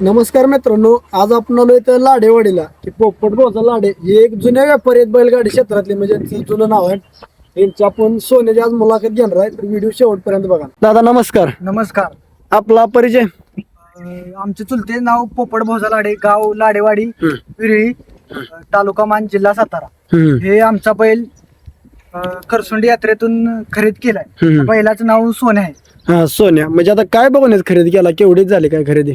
नमस्कार मित्रांनो आज आपण आलो इथं लाडेवाडीला. की पोपट भाऊचा लाडे. हे एक जुन्या व्यापारी आहेत बैलगाडी क्षेत्रातले म्हणजे जुनं नाव आहे. यांची आपण सोन्याची आज मुलाखत घेणार आहे. तर व्हिडिओ शेवटपर्यंत बघा. दादा नमस्कार. नमस्कार. आपला परिचय? आमचे चुलते नाव पोपट भोजा लाडे गाव लाडेवाडी. विरळी तालुका मान जिल्हा सातारा. हे आमचा बैल अं, खरसुंडी यात्रेतून खरेद केलाय. बैलाचं नाव सोने आहे. हा सोन्या. म्हणजे आता काय बघून खरेदी केला? केवढीच झाली काय खरेदी?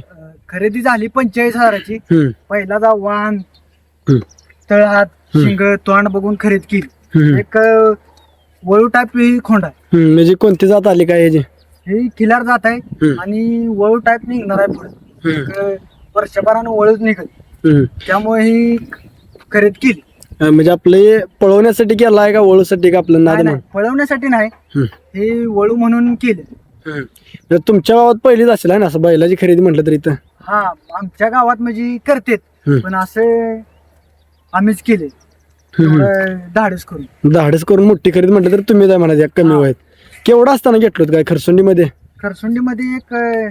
खरेदी झाली पंचेचाळीस हजाराची हम्म. पहिला वाहन हम्म. तळहात शिंग तोंड बघून खरेदी केली हम्म. एक अं, वळू टाईप ही खोंड आहे हम्म. म्हणजे कोणती जात आली काय याची ही किलार जात आहे हम्म. आणि वळू टाईप निघणार आहे पुढे हम्म. एक, अं, वर्षभरानं वळूच निघत हम्म. त्यामुळे ही खरेदी केली म्हणजे आपले पळवण्यासाठी केला आहे का वळूसाठी का आपलं नाद नाही, नाही, म्हणून? पळवण्यासाठी नाही हम्म. हे वळू म्हणून केले हम्म. म्हणजे तुमच्या गावात पहिलीच असेल आहे ना असं बैलाची खरेदी म्हटलं तर इथं हा आमच्या गावात म्हणजे करतेत हम्म. पण असे आम्हीच केले. एवढं धाडस करून धाडस करून मोठी खरेदी म्हटलं तर तुम्ही काय म्हणायचं कमी हा. वयात केवढा असताना घेतलं काय खरसुंडीमध्ये खरसुंडीमध्ये एक अं,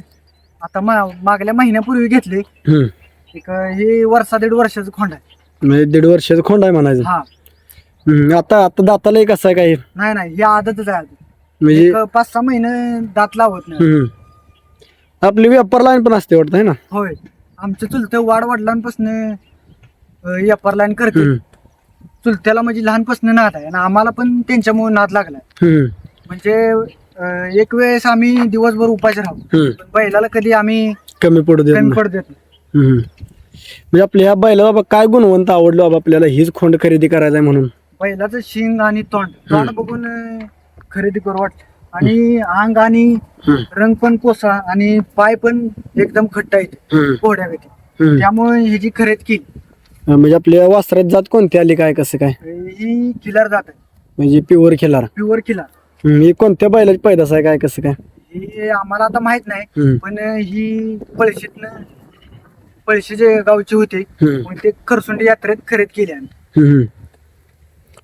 आता मा- मागल्या महिन्यापूर्वी घेतले हम्म. एक अं, हे वर्षा दीड वर्षाचं खोंड आहे म्हणजे दीड वर्षाचं खोंड आहे म्हणायचं हा हम्म. आता आता दाताला एक असं आहे काय नाही नाही ही आदतच आहे आधी. म्हणजे एक पाच सहा महिने दात लावत नाही हम्म. आपली व्यापार लाईन पण असते वाटतं है ना होय आमचं चुलतं वाढ वडिलांपासून व्यापार लाईन करते हम्म. चुलत्याला म्हणजे लहानपासून नाद आहे आणि आम्हाला पण त्यांच्यामुळे नाद लागलाय हम्म. म्हणजे अं, एक वेळेस आम्ही दिवसभर उपाशी राहू हम्म. पण बैलाला कधी आम्ही कमी पडू देत कमी. पडू देत नाही हम्म. म्हणजे आपल्या ह्या बैला बाबा काय गुणवंत आवडलो बाबा आपल्याला हीच खोंड खरेदी करायचा आहे म्हणून बैलाचं शिंग आणि तोंड तोंड बघून अं, खरेदी करू वाटत आणि अंग आणि. रंग पण कोसा आणि पाय पण एकदम खट्टा येते हम्म. घोड्यापैकी. त्यामुळे ह्याची खरेदी केली म्हणजे आपल्या वासरात जात कोणती आली काय कसं काय ही किलर जात आहे म्हणजे प्युअर खेळार प्युअर किलर ही कोणत्या बैलाची पैदास आहे काय कसं काय ही आम्हाला आता माहीत नाही हम्म. पण ही पळशीतनं पळशीचे गावची होते हम्म. मग ते खरसुंडी यात्रेत खरेदी केली आम्ही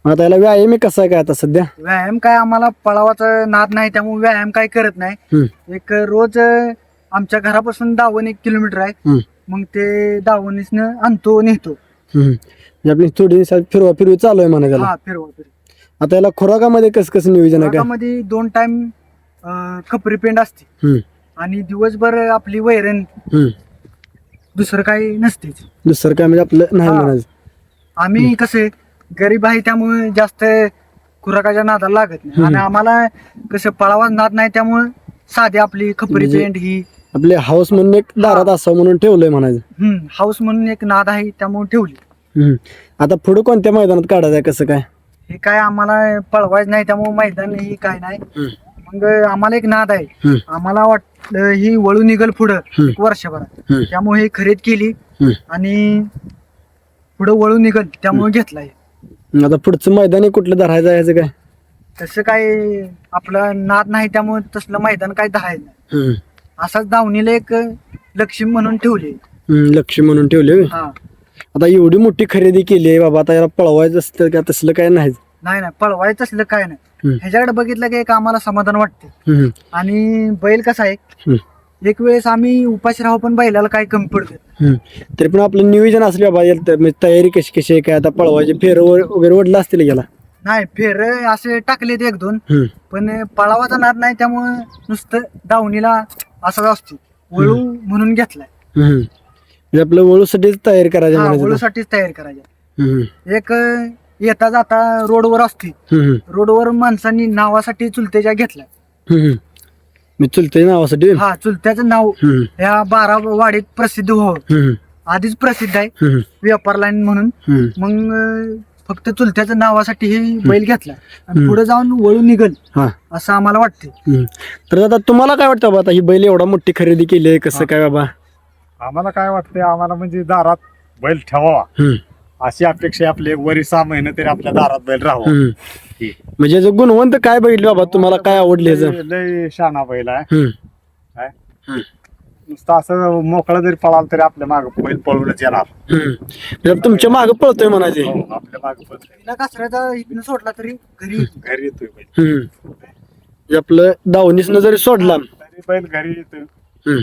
आता याला व्यायाम आहे कसा आहे काय आता सध्या व्यायाम काय आम्हाला पळावाचा नाद नाही त्यामुळे व्यायाम काय करत नाही. एक रोज अं, आमच्या घरापासून दावण एक किलोमीटर आहे. मग ते दावणीसनं आणतो नेतो हम्म. म्हणजे आपली थोडी दिवसात फिरवा फिरवी चालू आहे म्हणा त्याला हा फिरवा फिरवा आता याला खुराकामध्ये कसं कसं नियोजन आहे काय मध्ये दोन टाइम खपरी पेंड असते हम्म. आणि दिवसभर आपली वैरण हम्म. दुसरं काही नसतेच दुसरं काय म्हणजे आपलं नाही हा. म्हणायचं आम्ही कसे गरीब आहे त्यामुळे जास्त खुराकाच्या नादाला लागत नाही. आणि आम्हाला कसं पळावा नाद नाही त्यामुळे साधी आपली खपरी म्हणजे- पेंट ही आपले हाऊस म्हणून एक दारात असावं म्हणून ठेवलंय म्हणायचं हम्म हाऊस म्हणून एक नाद आहे त्यामुळे ठेवली हम्म. आता पुढे कोणत्या मैदानात काढायचं आहे कसं काय हे काय आम्हाला पळवायचं नाही त्यामुळे मैदान ही काय नाही मग आम्हाला एक नाद आहे. आम्हाला वाटलं ही वळू निघल पुढं हम्म. एक वर्षभरात हम्म. त्यामुळे ही खरेदी केली हम्म. आणि पुढं वळू निघल त्यामुळे घेतलाय आता पुढचं मैदान हे कुठलं धरायचं आहे याचं काय तसं काय आपलं नाद नाही त्यामुळे तसलं मैदान काय नाही हम्म. असाच दावणीला एक लक्ष्मी म्हणून ठेवली हम्म, लक्ष म्हणून ठेवले होय. हा आता एवढी मोठी खरेदी केली आहे बाबा आता याला पळवायचं असतं का तसलं काय नाही नाही नाही पळवायचं असलं काय नाही हम्म. ह्याच्याकडे बघितलं की एक आम्हाला समाधान वाटते हम्म. आणि बैल कसा आहे हम्म. एक वेळेस आम्ही उपाशी राहू पण बैलाला काय कमी पडते. तरी पण आपलं नियोजन असले बाबा याला म्हणजे तयारी कशी कशी आहे काय आता पळवायचे फेर वगैरे वडलं असतील याला नाही फेर असे टाकलेत एक दोन. पण पळावाचा नाद नाही त्यामुळे नुसतं दावणीला असाच असतो वळू म्हणून घेतलाय. म्हणजे आपलं वळूसाठीच तयारी करायची हा म्हणायचं. वळूसाठीच तयार करायच्या हम्म. एक अं, येता जाता रोडवर असते हम्म. रोडवर माणसांनी नावासाठी चुलतेच्या घेतलाय हम्म. मी चुलते नावासाठी हा चुलत्याचं नाव हम्म. या बारा वाडीत प्रसिद्ध व्हावं हम्म. आधीच प्रसिद्ध आहे हम्म. व्यापार लाईन म्हणून हम्म. मग अं, फक्त चुलत्याच्या नावासाठी ही बैल घेतला आणि हम्म. पुढे जाऊन वळू निघल हा असं आम्हाला वाटते हम्म. तर आता तुम्हाला काय वाटतं बाबा आता ही बैल एवढा मोठी खरेदी केली आहे कसं काय बाबा आम्हाला काय वाटतंय आम्हाला म्हणजे दारात बैल ठेवावा हम्म. अशी अपेक्षा आपली एक वरी सहा महिने तरी आपल्या दारात बैल राहावा हम्म. ही. म्हणजे गुणवंत काय बघितलं बाबा तुम्हाला काय आवडले? लय लय शाना बैल आहे. काय. नुसतं असं मोकळं जरी पळाल तरी आपल्या माग बैल पळूनच येणार. म्हणजे तुमच्या मागे पळतोय म्हणायचे हो, आपल्या माग तिला कासऱ्याचा इथनं सोडला तरी घरी येतो. घरी येतोय बैल हम्म. म्हणजे आपलं दावणीसनं जरी सोडला तरी बैल घरी येतोय हम्म.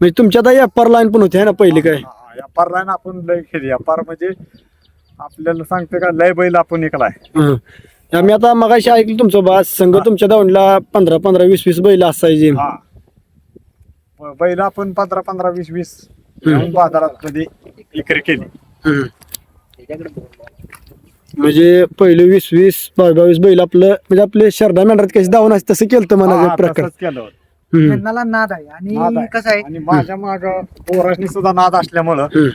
म्हणजे तुमच्या आता एप्पार लाईन पण होती है ना पहिली काय व्यापार लाईन आपण लय केली. व्यापार म्हणजे आपल्याला सांगते का लय बैल आपण इकलाय हं. आम्ही आता मगाशी ऐकलं तुमचं बा संघ तुमच्या दावणीला पंधरा पंधरा वीस वीस बैल असायची. हा. ब- बैल आपण पंधरा पंधरा वीस वीस घेऊन बाजारात मध्ये विक्री केली. हं. म्हणजे पहिले वीस वीस बावीस बावीस बैल आपलं म्हणजे आपले शरदा मेंढरात कशी धावून असते तसं केलं हा, म्हणायचं प्रकार. तसंच केलं होतं. त्यांना नाद आहे नाद आणि आहे. कसं आहे आणि माझ्या माग पोराशनी सुद्धा नाद असल्यामुळं हं.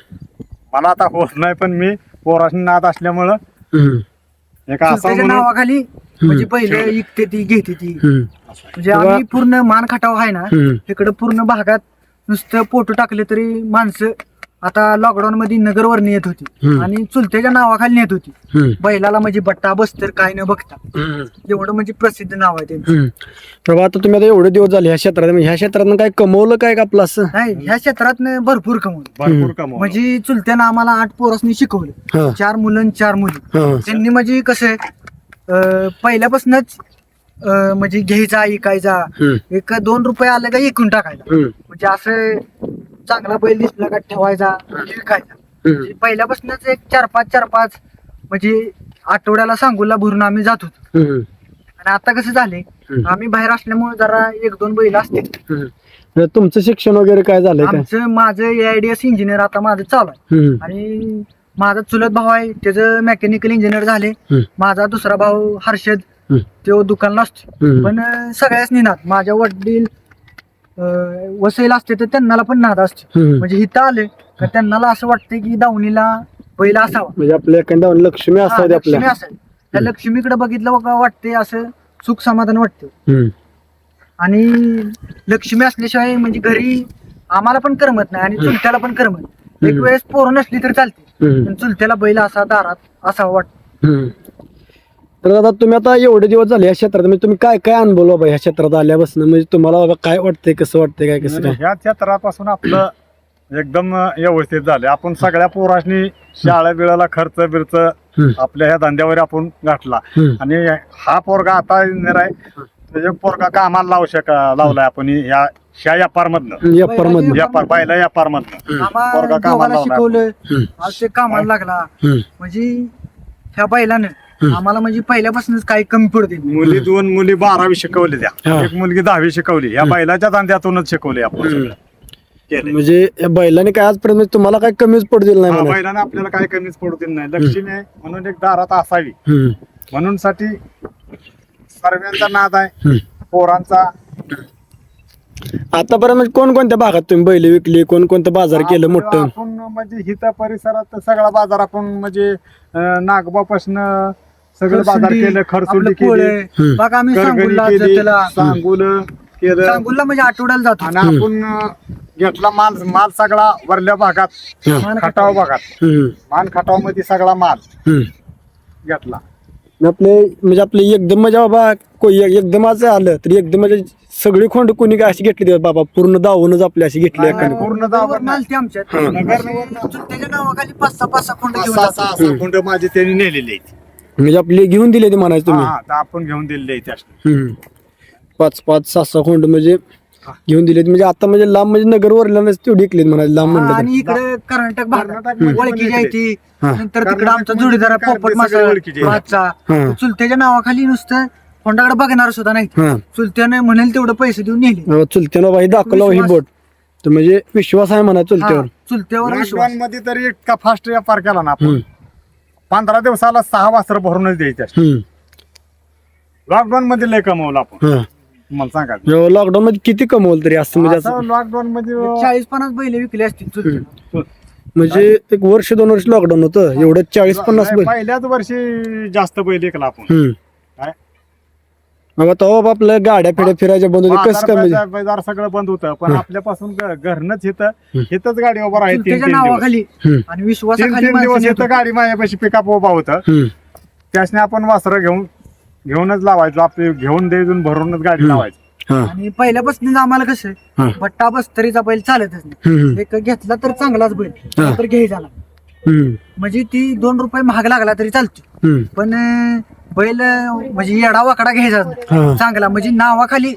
मला आता होत नाही पण मी पोराशनी नाद असल्यामुळं. एक असा त्याच्या म्हणून नावाखाली म्हणजे पहिले इकते ती घेते ती. म्हणजे आम्ही पूर्ण मान खटाव आहे ना. इकडं पूर्ण भागात नुसतं फोटो टाकले तरी माणसं आता लॉकडाऊन मध्ये नगरवरनी येत होती. हम्म. आणि चुलत्याच्या नावाखाली नेत होती. बैलाला म्हणजे बट्टा बस्तर काय न बघता. एवढं म्हणजे प्रसिद्ध नाव आहे. प्रभा आता तुम्ही आता एवढे दिवस झाले ह्या क्षेत्रात म्हणजे ह्या क्षेत्रात काय कमवलं काय का आपलं असं? नाही ह्या क्षेत्रात भरपूर कमवलं. भरपूर कमव म्हणजे चुलत्यानं आम्हाला आठ पोरासनी शिकवलं. हा. चार मुलं आणि चार मुली. हा. त्यांनी म्हणजे कसं अं, पहिल्यापासूनच अं, म्हणजे घ्यायचा ऐकायचा. एक दोन रुपये आले का इकून टाकायचा. म्हणजे असं चांगला बैल दिसला का ठेवायचा विकायचा. म्हणजे पहिल्यापासूनच एक चार पाच चार पाच म्हणजे आठवड्याला सांगूला भरून आम्ही जात होतो हं. आणि आता कसं झाले. आम्ही बाहेर असल्यामुळे जरा एक दोन बैल असते तुमचं शिक्षण वगैरे काय काय आमचं माझं एआयडीएस इंजिनियर आता माझं चालू आहे. आणि माझा चुलत भाऊ आहे त्याचं मेकॅनिकल इंजिनियर झाले. माझा दुसरा भाऊ हर्षद. तो दुकानला असतो. पण सगळ्याच निनाद माझ्या वडील वसईला असते तर त्यांना पण नाद असते. म्हणजे इथं आले तर त्यांना असं वाटतं की दावणीला बैल असावा म्हणजे आपल्या एखाद्या लक्ष्मी हा, असावं लक्ष्मी आपल्या त्या लक्ष्मीकडे बघितलं बघा वाटते असं सुख समाधान वाटते. आणि लक्ष्मी असल्याशिवाय म्हणजे घरी आम्हाला पण करमत नाही आणि चुलत्याला पण करमत नाही. एक हम्म. वेळेस पोरं नसली तर चालते. पण चुलत्याला बैल असा दारात असावा वाटत. तर आता तुम्ही आता एवढे दिवस झाले या क्षेत्रात म्हणजे तुम्ही काय काय अनुभव बाबा ह्या क्षेत्रात आल्यापासून म्हणजे तुम्हाला बाबा काय वाटतंय कसं वाटतंय काय कसं काय ह्या क्षेत्रापासून आपलं एकदम व्यवस्थित झाले आपण सगळ्या पोराशनी शाळा बिळाला खर्च बिर्च. आपल्या ह्या धंद्यावर आपण गाठला. आणि हा पोरगा आता येणार आहे तो एक पोरगा कामाला लावू शक लावलाय आपण ह्या ह्या व्यापार मधनं व्यापार मधनं व्यापार पहिला व्यापार मधनं पोरगा कामाला. शिकवलं हं. कामाला लागला. म्हणजे ह्या बैलानं. आम्हाला म्हणजे पहिल्यापासूनच काही कमी पडते. मुली दोन मुली बारावी शिकवली. त्या. एक मुलगी दहावी शिकवली. या बैलाच्या धंद्यातूनच शिकवली आपण हं. सगळं. केलंय. म्हणजे या बैलाने काय आजपर्यंत म्हणजे तुम्हाला काय कमीच पडू दिलं नाही हा, म्हणा? बैलानं आपल्याला काय कमीच पडू दिलं नाही लक्ष्मी आहे म्हणून एक दारात असावी. म्हणून साठी सर्वांचा नाद आहे. पोरांचा. आतापर्यंत म्हणजे कोणकोणत्या भागात तुम्ही बैल विकली? कोणकोणतं बाजार केलं आपण- मोठं? आपण म्हणजे हित परिसरात सगळा बाजार आपण म्हणजे नागबापासन सगळं बाजार खरसुंडी, केलं खरसुंडी आपलं पोळे. केली. बघा आम्ही करगणी सांगूला केली त्याला सांगुल केलं सांगूला म्हणजे आठवड्याला जातो आणि आपण अं, घेतला माल माल सगळा वरल्या भागात हं. मान खटाव भागात. मान खटावमध्ये सगळा माल. घेतला आणि आपले म्हणजे आपले एकदम म्हणजे बाबा कोई एकदम असं आलं तरी एकदम म्हणजे सगळी खोंड कोणी काय अशी घेतली बाबा पूर्ण दावूनच आपली अशी घेतली एखादी पूर्ण नगरवर दावण नाही. मालती आमच्यात हं. नगरवर चुलत्याच्या नावाखाली पाच सहा पाच सहा खोंड घेऊन सहा जातो सहा सहा कुंड माझे त्यांनी नेलेले आहेत म्हणजे आपली घेऊन दिले ते म्हणायचं तुम्ही हा, तर आपण घेऊन दिलेले आहेत त्यासनी. हम्म. पाच पाच सहा सहा खोंड म्हणजे घेऊन दिलेत म्हणजे आता म्हणजे लांब म्हणजे नगर वरल्यानंच तेवढी ऐकलीत म्हणायचं लांब म्हणलं. आणि इकडे कर्नाटक भागात कर्नाटकमध्ये पण ओळखी आहे ती हा. नंतर तिकडे आमचा जोडीदार पण पोपट सगळे मासा ओळखीचे आहे. भातचा हा. चुलत्याच्या नावाखाली नुसतं खोंडाकडे बघणार सुद्धा नाही हा चुलत्याने म्हणेल तेवढं पैसे देऊन नेले अहो, चुलत्यानं बाई दाखवलं ही विश्वास. बोट तर म्हणजे विश्वास आहे म्हणा चुलत्यावर चुलत्यावर विश्वास लॉकडाऊन मध्ये तरी इतका फास्ट व्यापार केला ना आपण हम्म. पंधरा दिवसाला सहा वासर भरूनच द्यायचे हम्म. लॉकडाऊन मध्ये लय कमवलं आपण. हा. मला सांगा. लॉकडाऊन मध्ये किती कमवलं तरी असं म्हणजे असं लॉकडाऊन मध्ये चाळीस पन्नास बैल विकले असतील. म्हणजे एक वर्ष दोन वर्ष लॉकडाऊन होतं. एवढं चाळीस पन्नास बैल. पहिल्याच वर्षी जास्त बैल ऐकला आपण. हम्म. काय? बाबा तेव्हा आपल्या गाड्या फिड्या फिरायच्या बंद होते कसं काय म्हणजे बाजार बाजार सगळं बंद होतं पण आपल्यापासून घ- घरनच इथं इथंच गाडी उभं आहे तीन चुलत्याच्या तीन दिवस नावाखाली हम्म. आणि तीन विश्वासाखाली तीन दिवस इथं. गाडी माझ्यापाशी पिकअप उभा होतं हम्म. त्यासने आपण वासरं घेऊन घेऊनच लावायचो आपले घेऊन द्यायचून भरूनच गाडी. लावायची हा आणि पहिल्यापासून आम्हाला कसं हा. भट्टा बस्तरीचा बैल चालतच नाही हम्म. एक घेतला तर चांगलाच बैल हा. तर घे झाला हम्म. म्हणजे ती दोन रुपये महाग लागला तरी चालतो हम्म. पण अं, बैल म्हणजे येडा वाकडा घ्यायचा. हा. चांगला म्हणजे नावाखाली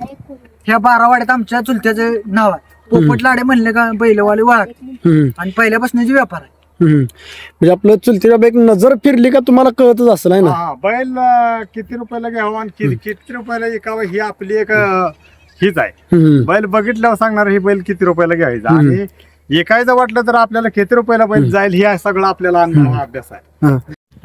ह्या बारावाड्यात आमच्या चुलत्याचं नाव आहे. पोपट लाडे म्हणले का बैलवाले वाळत हम्म, आणि पहिल्यापासून व्यापार आहे. हम्म. म्हणजे आपलं चुलतीच्या एक नजर फिरली का तुम्हाला कळतच असेल आहे ना? हा बैल अं, किती रुपयाला घ्यावा आणि किती किती रुपयाला विकावं ही आपली एक अं, हीच आहे. हम्म, बैल बघितल्यावर सांगणार ही बैल किती रुपयाला घ्यायचा. आणि एकायचं वाटलं तर आपल्याला किती रुपयाला बैल जाईल हे सगळं आपल्याला अनुभव अभ्यास आहे. हा.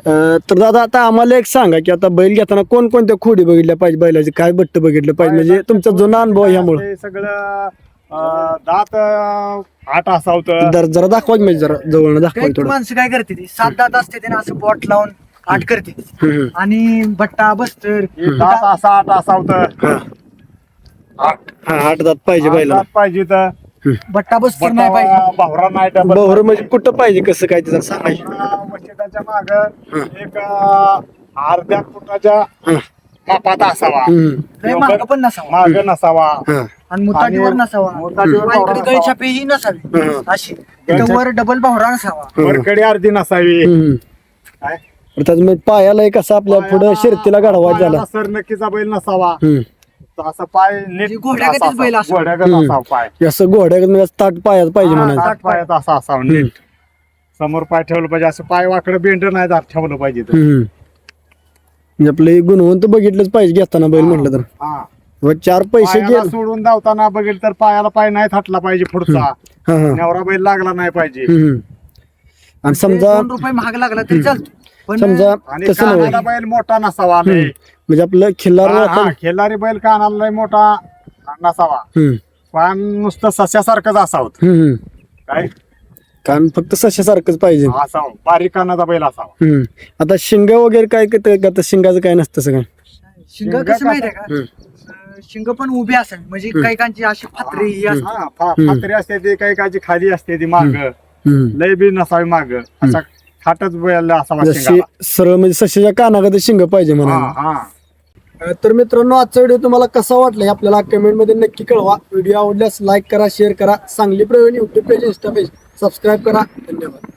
तर दादा आता आम्हाला एक सांगा की आता बैल घेताना कोणकोणत्या खोडी बघितल्या पाहिजे बैलाचे? काय बट्ट बघितलं पाहिजे? म्हणजे तुमचा जुना अनुभव ह्यामुळे ते सगळं अं, दात अं, आठ असावतं. जरा जरा दाखवा की म्हणजे जरा जवळ दाखवा काही थोडं. माणसं काय करते ती? सात दात असते ते ना असं बॉट लावून आठ करते. हम्म, आणि बट्टा बस्तर दात असा आठ असावतं. हा. हा आठ दात पाहिजे बैला दात पाहिजे तर. बट्टा बस्तर नाही पाहिजे. भावरा नाही डबल बहर म्हणजे कुठं पाहिजे कसं काय ते जरा सांगायचं वशिटाच्या माग एक अं, अर्ध्या फुटाच्या. मापात असावा. हम्म, लय मागं पण नसावा. माग नसावा. हा. आणि मुताटीवर आणि नसावा. मुताटीवर भावरा गळछापे ही नसावी. हं. अशी. वर डबल भावरा नसावा. वरकडे अर्धी नसावी. हम्म. काय? अर्थात मग पायाला एक असं आपल्या पुढे शर्तीला गाढवा झाला. पायाला सर नक्कीचा बैल नसावा. हम्म. तर असं पाय नीट म्हणजे घोड्यागतच असा- बैल असावा. घोड्यागत हम्म. असावा पाय असं घोड्या म्हणजे असं ताट पायात पाहिजे हा, म्हणायचं ताठ पायात असा असावा नीट समोर पाय ठेवलं पाहिजे असं पाय वाकडं बेंड नाही जात ठेवलं पाहिजे तर. हम्म. म्हणजे आपलं गुणवंत बघितलंच पाहिजे घेताना बैल म्हटलं तर हा. व चार पैसे पायाला गेले सोडून धावताना बघेल तर पायाला पाय नाही थाटला पाहिजे पुढचा हा हा नवरा बैल लागला नाही पाहिजे हम्म. आणि समजा दोन रुपये महाग लागला तरी चालतो पण समजा आणि तसं कानाला नव्हे बैल मोठा नसावा लय. म्हणजे आपलं खिल्लार हा, हा, खिल्लारी बैल कानाला लय मोठा नसावा. पान नुसतं सस्यासारखंच असावं. काय? कारण फक्त सशासारखंच पाहिजे. असावं. बारीक कानाचा बैल असावा. हम्म. आता शिंग वगैरे काय करतं आता शिंगाचं काय नसतं सगळं. शिंग शिंग कसं माहितीये का. अं, शिंग पण उभी असावी म्हणजे काही कांची अशी फात्री ही असते. हा, फा- फातरी असते ती काही काही खाली असते ती माग. हम्म. लय बी नसावी माग. असा खाटच बैल असावा जशी शिंगाला. सरळ म्हणजे सशाच्या कानागत शिंग पाहिजे हा, म्हणा हा. तर मित्रांनो आजचा व्हिडिओ तुम्हाला कसा वाटला हे आपल्याला कमेंटमध्ये नक्की कळवा. व्हिडिओ आवडल्यास लाईक करा शेअर करा. Sangli Praveen YouTube page insta page subscribe करा. धन्यवाद.